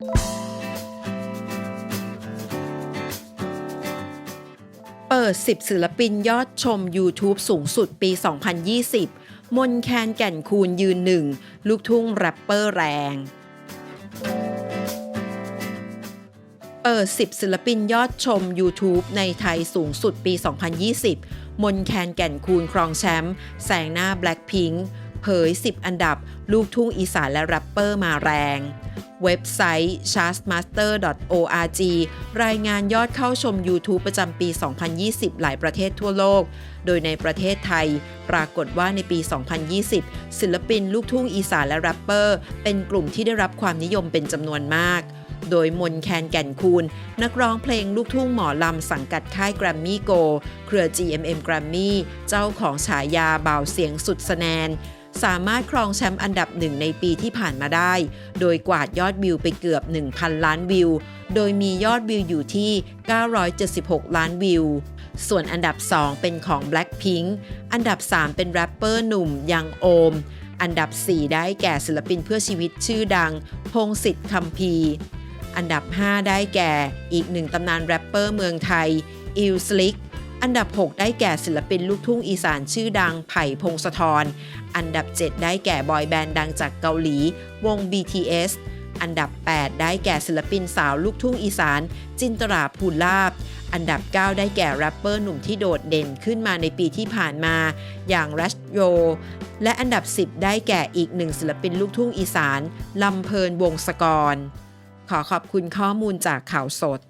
เปิด 10 ศิลปินยอดชม YouTube สูงสุดปี 2020 มนแคนแก่นคูณยืนหนึ่ง ลูกทุ่งแรปเปอร์แรง เปิด 10 ศิลปินยอดชม YouTube ในไทยสูงสุดปี 2020 มนแคนแก่นคูณครองแชมป์แซงหน้า Blackpink เผย 10 อันดับ ลูกทุ่งอีสานและแรปเปอร์มาแรง เว็บไซต์ chartmaster.org รายงานยอดเข้าชม YouTube ประจำปี 2020 หลายประเทศทั่วโลก โดยในประเทศไทย ปรากฏว่าในปี 2020 ศิลปินลูกทุ่งอีสานและแรปเปอร์ เป็นกลุ่มที่ได้รับความนิยมเป็นจำนวนมากโดยมนแคนแก่นคูณ นักร้องเพลงลูกทุ่งหมอลำสังกัดค่ายแกรมมี่โก เครือ GMM แกรมมี่ เจ้าของฉายาเบาเสียงสุดสแนน สามารถครองแชมป์อันดับหนึ่งในปีที่ผ่านมาได้ โดยกวาดยอดวิวไปเกือบ 1,000 ล้านวิว โดยมียอดวิวอยู่ที่ 976 ล้านวิว ส่วนอันดับ 2 เป็นของ Blackpink อันดับ 3 เป็นแรปเปอร์หนุ่มยังโอม อันดับ 4 ได้แก่ศิลปินเพื่อชีวิตชื่อดัง พงศิษฐ์คำพีอันดับ 5 ได้แก่ อีกหนึ่งตำนานแรปเปอร์เมืองไทย อิลสลิก อันดับ 6 ได้แก่ศิลปินลูกทุ่งอีสานชื่อดังไผ่พงศธร อันดับ 7 ได้แก่บอยแบนด์ดังจากเกาหลีวง BTS อันดับ 8 ได้แก่ศิลปินสาวลูกทุ่งอีสาน จินตราภูลาภอันดับ 9 ได้แก่แรปเปอร์หนุ่มที่โดดเด่นขึ้นมาในปีที่ผ่านมา อย่างรัชโย และอันดับ 10 ได้แก่อีกหนึ่งศิลปินลูกทุ่งอีสานลำเพลินวงศกร ขอขอบคุณข้อมูลจากข่าวสด